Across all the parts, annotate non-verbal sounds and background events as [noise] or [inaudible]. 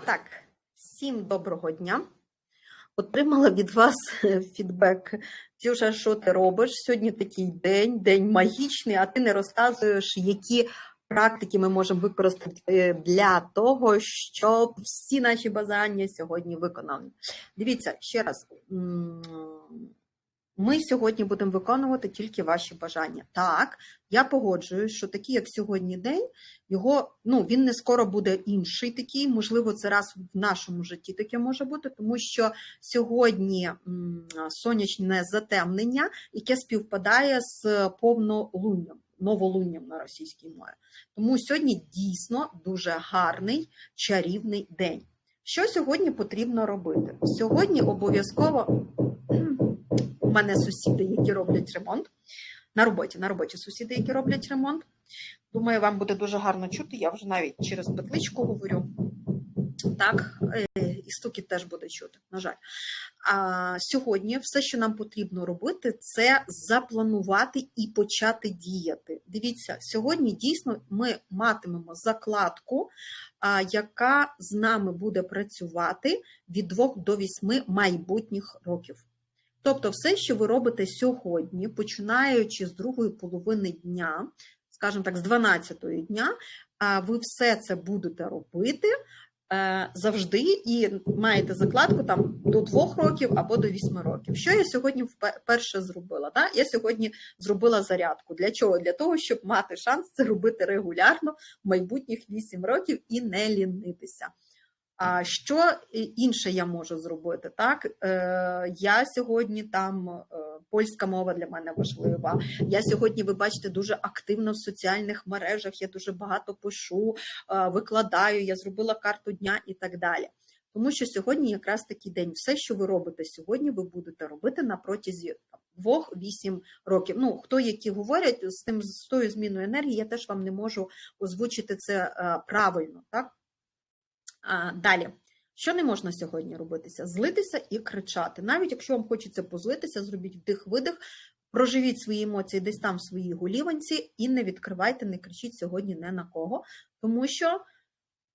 Так, всім доброго дня. Отримала від вас [laughs] фідбек. Ксюша, що ти робиш? Сьогодні такий день, день магічний, а ти не розказуєш, які практики ми можемо використати для того, щоб всі наші бажання сьогодні виконані. Дивіться, ще раз. Ми сьогодні будемо виконувати тільки ваші бажання. Так, я погоджуюсь, що такий, як сьогодні день, його ну він не скоро буде інший такий. Можливо, це раз в нашому житті таке може бути, тому що сьогодні сонячне затемнення, яке співпадає з повнолунням, новолунням на російській мові. Тому сьогодні дійсно дуже гарний чарівний день. Що сьогодні потрібно робити? Сьогодні обов'язково у мене сусіди, які роблять ремонт. На роботі, на роботі сусіди, які роблять ремонт. Думаю, вам буде дуже гарно чути. Я вже навіть через петличку говорю. Так, е, і стукіт теж буде чути, на жаль. А сьогодні все, що нам потрібно робити, це запланувати і почати діяти. Дивіться, сьогодні дійсно ми матимемо закладку, яка з нами буде працювати від 2 до 8 майбутніх років. Тобто, все, що ви робите сьогодні, починаючи з другої половини дня, скажімо так, з 12-ї дня, а ви все це будете робити е, завжди і маєте закладку там до 2 років або до 8 років. Що я сьогодні вперше зробила? Да? Я сьогодні зробила зарядку. Для чого? Для того, щоб мати шанс це робити регулярно в майбутніх 8 років і не лінитися. А що інше я можу зробити? Так, е, я сьогодні там е, польська мова для мене важлива. Я сьогодні, ви бачите, дуже активно в соціальних мережах. Я дуже багато пишу, е, викладаю, я зробила карту дня і так далі. Тому що сьогодні якраз такий день. Все, що ви робите сьогодні, ви будете робити на протязі двох-вісім років. Ну, хто які говорять з тим з тою зміною енергії, я теж вам не можу озвучити це правильно, так? А, Далі, що не можна сьогодні робитися? Злитися і кричати. Навіть якщо вам хочеться позлитися, зробіть вдих-видих, проживіть свої емоції десь там в своїй голіванці і не відкривайте, не кричіть сьогодні не на кого. Тому що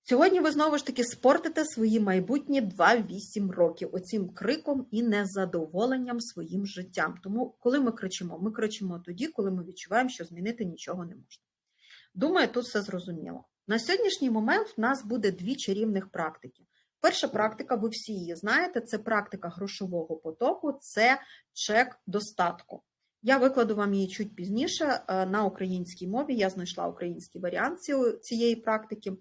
сьогодні ви знову ж таки спортите свої майбутні 2-8 років оцим криком і незадоволенням своїм життям. Тому, коли ми кричимо, ми кричимо тоді, коли ми відчуваємо, що змінити нічого не можна. Думаю, тут все зрозуміло. На сьогоднішній момент в нас буде дві чарівних практики. Перша практика, ви всі її знаєте, це практика грошового потоку, це чек достатку. Я викладу вам її чуть пізніше на українській мові. Я знайшла український варіант цієї практики.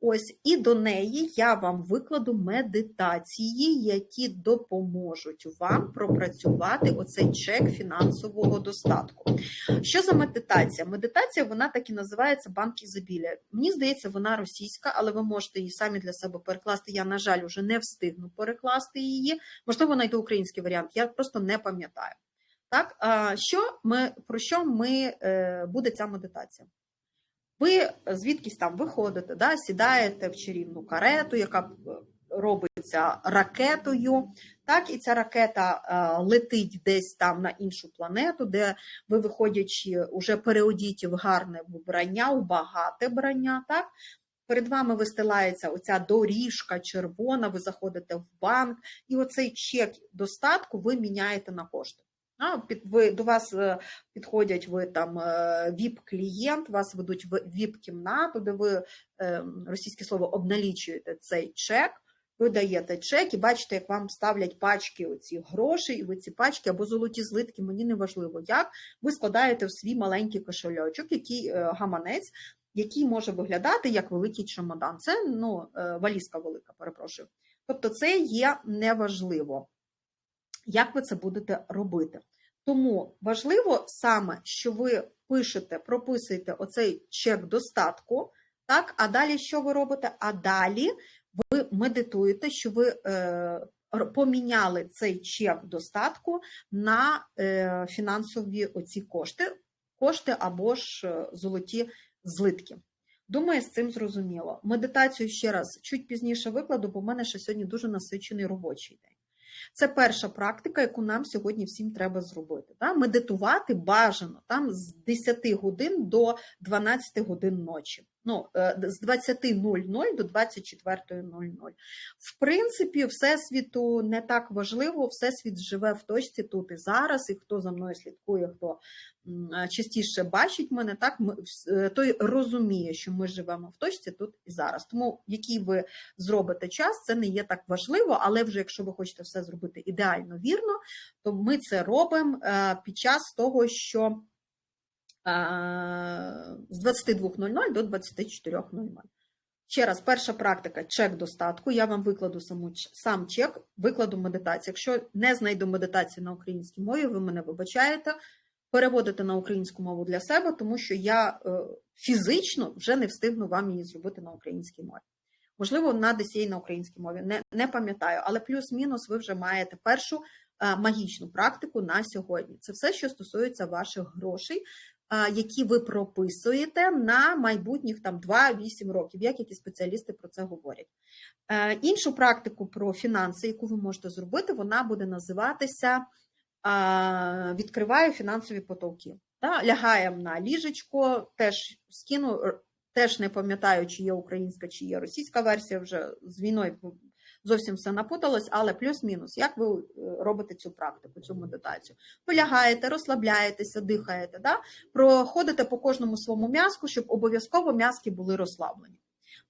Ось, і до неї я вам викладу медитації, які допоможуть вам пропрацювати оцей чек фінансового достатку. Що за медитація? Медитація вона так і називається банк ізобілля. Мені здається, вона російська, але ви можете її самі для себе перекласти. Я, на жаль, вже не встигну перекласти її. Можливо, знайду український варіант, я просто не пам'ятаю. Так, що ми, про що ми, е, буде ця медитація? Ви звідкись там виходите, да, сідаєте в чарівну карету, яка е, робиться ракетою, так, і ця ракета е, летить десь там на іншу планету, де ви, виходячи, вже переодіті в гарне вбрання, у багате брання. так, Перед вами вистилається оця доріжка червона, ви заходите в банк, і оцей чек достатку ви міняєте на кошти. Під ви до вас е, підходять ви там ВІП-клієнт, вас ведуть в ВІП-кімнату, де ви е, російське слово обналічуєте цей чек. Ви даєте чек і бачите, як вам ставлять пачки оці грошей, і ви ці пачки або золоті злитки, мені не важливо як. Ви складаєте в свій маленький кошельочок, який е, гаманець, який може виглядати як великий чемодан. Це ну, валізка велика, перепрошую. Тобто, це є неважливо. Як ви це будете робити? Тому важливо саме, що ви пишете, прописуєте оцей чек достатку, так, а далі що ви робите? А далі ви медитуєте, що ви е, поміняли цей чек достатку на е, фінансові оці кошти, кошти або ж е, золоті злитки. Думаю, з цим зрозуміло. Медитацію ще раз чуть пізніше викладу, бо в мене ще сьогодні дуже насичений робочий день. Це перша практика, яку нам сьогодні всім треба зробити. Да? Медитувати бажано там з 10 годин до 12 годин ночі. Ну, е, з 20.00 до 24.00. В принципі, Всесвіту не так важливо, Всесвіт живе в точці тут і зараз, і хто за мною слідкує, хто е, частіше бачить мене, так е, той розуміє, що ми живемо в точці тут і зараз. Тому який ви зробите час, це не є так важливо, але вже якщо ви хочете все зробити ідеально вірно, то ми це робимо під час того, що з 22.00 до 24.00. Ще раз, перша практика чек достатку. Я вам викладу саму, сам чек, викладу медитацію. Якщо не знайду медитацію на українській мові, ви мене вибачаєте, переводите на українську мову для себе, тому що я е, фізично вже не встигну вам її зробити на українській мові. Можливо, на десь на українській мові, не, не пам'ятаю, але плюс-мінус ви вже маєте першу е, магічну практику на сьогодні. Це все, що стосується ваших грошей, е, які ви прописуєте на майбутніх там 2-8 років, як які спеціалісти про це говорять. Е, Іншу практику про фінанси, яку ви можете зробити, вона буде називатися Відкриваю фінансові потолки. Да? Лягаємо на ліжечко, теж скину, теж не пам'ятаю, чи є українська, чи є російська версія, вже з війною зовсім все напуталось, але плюс-мінус, як ви е, робите цю практику, цю медитацію? Ви лягаєте, розслабляєтеся, дихаєте, да? проходите по кожному своєму м'язку, щоб обов'язково м'язки були розслаблені.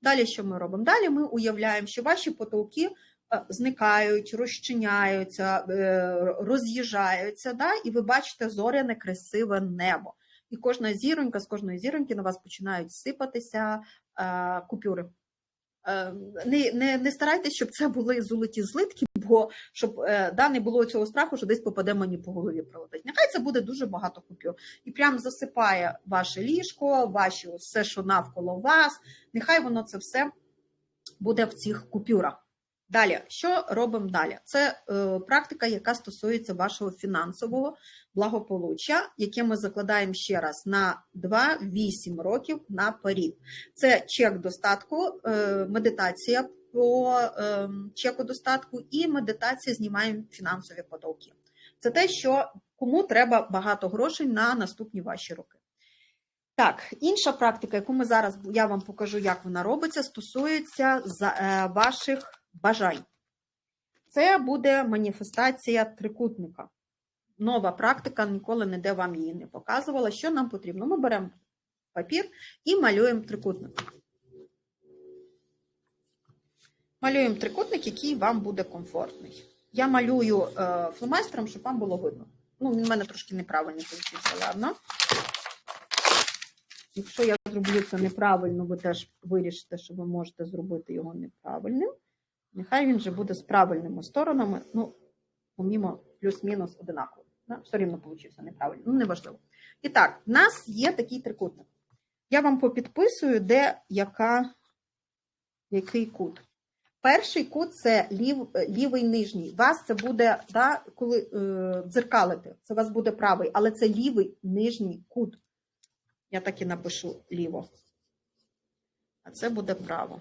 Далі що ми робимо? Далі ми уявляємо, що ваші потолки е, зникають, розчиняються, е, роз'їжджаються, да? і ви бачите зоряне красиве небо. І кожна зіронька, з кожної зіроньки на вас починають сипатися купюри. Е, Не, не, не старайтесь, щоб це були золоті злитки, бо щоб е, да, не було цього страху, що десь попаде мені по голові пролетить. Нехай це буде дуже багато купюр. І прям засипає ваше ліжко, ваші все, що навколо вас. Нехай воно це все буде в цих купюрах. Далі, що робимо далі? Це е, практика, яка стосується вашого фінансового благополуччя, яке ми закладаємо ще раз на 2-8 років наперед. Це чек достатку, е, медитація по е, чеку достатку і медитація знімаємо фінансові потолки. Це те, що кому треба багато грошей на наступні ваші роки. Так, інша практика, яку ми зараз я вам покажу, як вона робиться, стосується е, ваших бажань. Це буде маніфестація трикутника. Нова практика, ніколи ніде вам її не показувала. Що нам потрібно? Ми беремо папір і малюємо трикутник. Малюємо трикутник, який вам буде комфортний. Я малюю е, фломастером, щоб вам було видно. Ну, в мене трошки неправильно вийшов, ладно. Якщо я зроблю це неправильно, ви теж вирішите, що ви можете зробити його неправильним. Нехай він вже буде з правильними сторонами, ну, помімо плюс-мінус одинаково. Да? Все рівно получився неправильно, ну неважливо. І так, в нас є такий трикутник. Я вам попідписую, де яка, який кут. Перший кут це лів, лівий нижній. Вас це буде, да, коли е, дзеркалити, це у вас буде правий, але це лівий нижній кут. Я так і напишу ліво. А це буде право.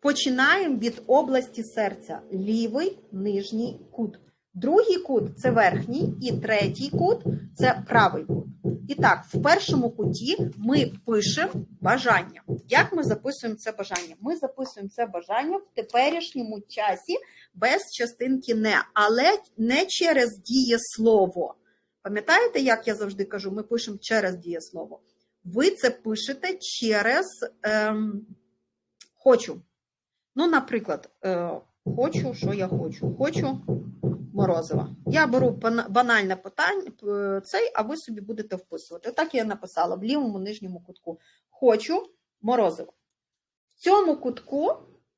Починаємо від області серця. Лівий нижній кут. Другий кут це верхній, і третій кут це правий кут. І так, в першому куті ми пишемо бажання. Як ми записуємо це бажання? Ми записуємо це бажання в теперішньому часі без частинки не, але не через дієслово. Пам'ятаєте, як я завжди кажу, ми пишемо через дієслово. Ви це пишете через ем, хочу. Ну, наприклад, е, хочу, що я хочу? Хочу морозива. Я беру банальне питання, цей, а ви собі будете вписувати. Отак я написала в лівому нижньому кутку. Хочу морозиво. В цьому кутку,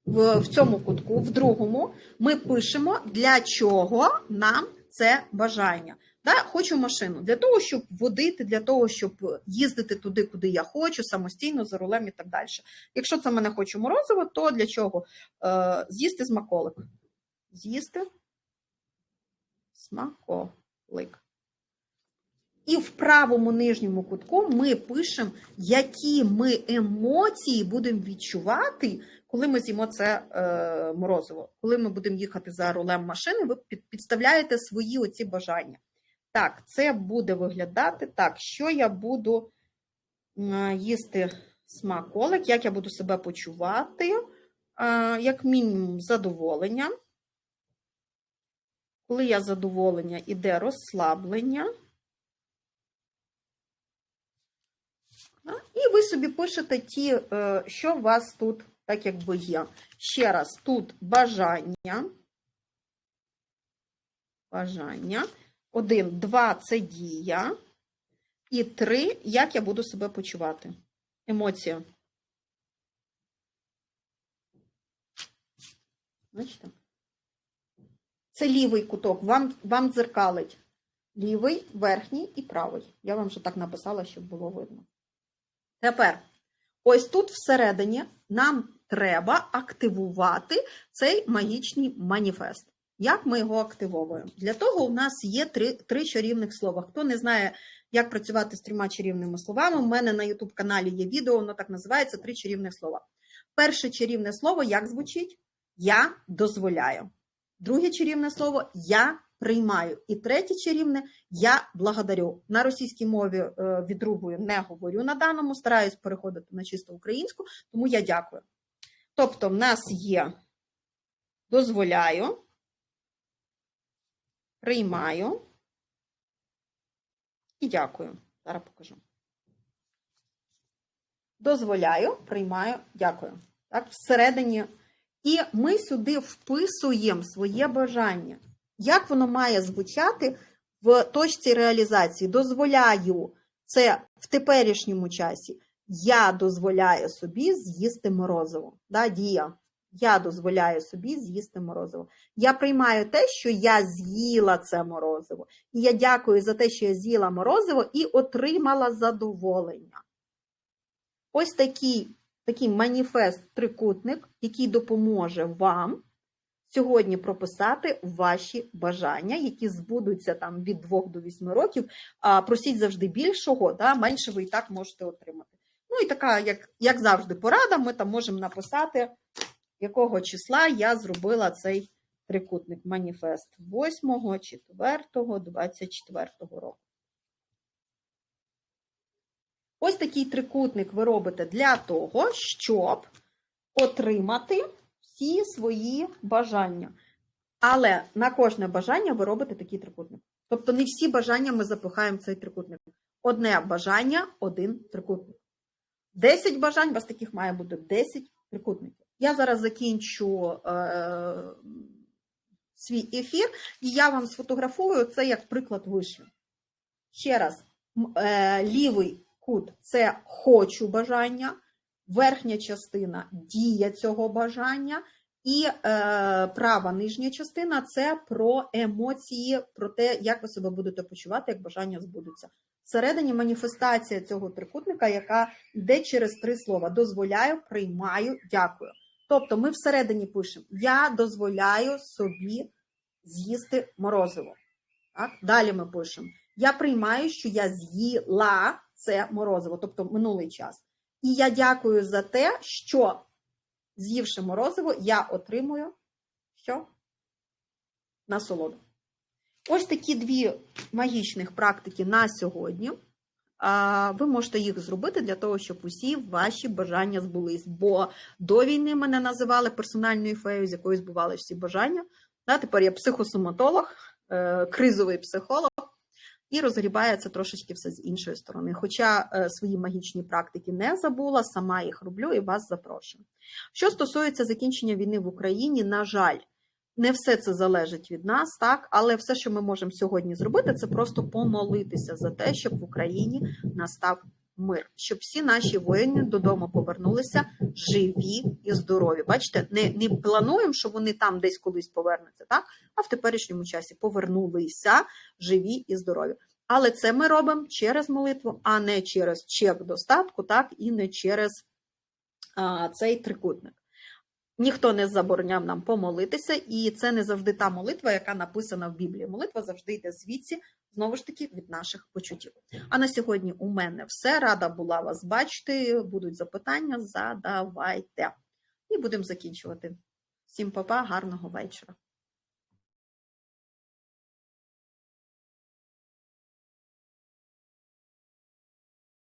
в, в цьому кутку, в другому, ми пишемо, для чого нам це бажання. Да, хочу машину для того, щоб водити, для того, щоб їздити туди, куди я хочу, самостійно за рулем і так далі. Якщо це мене хочу морозиво, то для чого? Е, з'їсти смаколик. З'їсти смаколик. І в правому нижньому кутку ми пишемо, які ми емоції будемо відчувати, коли ми з'їмо це е, морозиво. Коли ми будемо їхати за рулем машини, ви підставляєте свої оці бажання. Так, це буде виглядати так, що я буду їсти смаколик, як я буду себе почувати, е, як мінімум задоволення. Коли я задоволення, іде розслаблення. І ви собі пишете ті, е, що у вас тут, так якби є. Ще раз, тут бажання. Бажання. Один, два це дія. І три, як я буду себе почувати. Емоція. Бачите? Це лівий куток. Вам, вам дзеркалить. Лівий, верхній і правий. Я вам вже так написала, щоб було видно. Тепер, ось тут всередині нам треба активувати цей магічний маніфест. Як ми його активовуємо? Для того у нас є три, три чарівних слова. Хто не знає, як працювати з трьома чарівними словами, у мене на YouTube каналі є відео, воно так називається Три чарівних слова. Перше чарівне слово як звучить? Я дозволяю. Друге чарівне слово я приймаю. І третє чарівне я благодарю. На російській мові е, відрубую не говорю на даному, стараюсь переходити на чисто українську, тому я дякую. Тобто, в нас є дозволяю, приймаю і дякую. Зараз покажу. Дозволяю, приймаю, дякую. Так, всередині. І ми сюди вписуємо своє бажання. Як воно має звучати в точці реалізації? Дозволяю це в теперішньому часі. Я дозволяю собі з'їсти морозиво. Да, дія. Я дозволяю собі з'їсти морозиво. Я приймаю те, що я з'їла це морозиво. І я дякую за те, що я з'їла морозиво і отримала задоволення. Ось такий, такий маніфест-трикутник, який допоможе вам сьогодні прописати ваші бажання, які збудуться там від 2 до 8 років. А просіть завжди більшого, да, менше ви і так можете отримати. Ну і така, як, як завжди, порада, ми там можемо написати, якого числа я зробила цей трикутник маніфест 8, 4, 24 року. Ось такий трикутник ви робите для того, щоб отримати всі свої бажання. Але на кожне бажання ви робите такий трикутник. Тобто не всі бажання ми запихаємо в цей трикутник. Одне бажання, один трикутник. 10 бажань, у вас таких має бути 10 трикутників. Я зараз закінчу е, свій ефір, і я вам сфотографую це як приклад вище. Ще раз, е, лівий кут це хочу бажання, верхня частина дія цього бажання, і е, права нижня частина це про емоції, про те, як ви себе будете почувати, як бажання збудуться. Всередині маніфестація цього трикутника, яка йде через три слова: дозволяю, приймаю, дякую. Тобто ми всередині пишемо: Я дозволяю собі з'їсти морозиво. Так? Далі ми пишемо: Я приймаю, що я з'їла це морозиво, тобто минулий час. І я дякую за те, що, з'ївши морозиво, я отримую що? Насолоду. Ось такі дві магічних практики на сьогодні. Ви можете їх зробити для того, щоб усі ваші бажання збулись. Бо до війни мене називали персональною феєю, з якою збували всі бажання. Тепер я психосоматолог, е, кризовий психолог, і розгрібає це трошечки все з іншої сторони. Хоча е, свої магічні практики не забула, сама їх роблю і вас запрошую. Що стосується закінчення війни в Україні, на жаль, не все це залежить від нас, так, але все, що ми можемо сьогодні зробити, це просто помолитися за те, щоб в Україні настав мир, щоб всі наші воїни додому повернулися живі і здорові. Бачите, не не плануємо, що вони там десь колись повернуться, так? А в теперішньому часі повернулися живі і здорові. Але це ми робимо через молитву, а не через чек достатку, так, і не через а, цей трикутник. Ніхто не забороняв нам помолитися, і це не завжди та молитва, яка написана в Біблії. Молитва завжди йде звідси, знову ж таки, від наших почуттів. А на сьогодні у мене все. Рада була вас бачити. Будуть запитання, задавайте. І будемо закінчувати. Всім па-па, гарного вечора.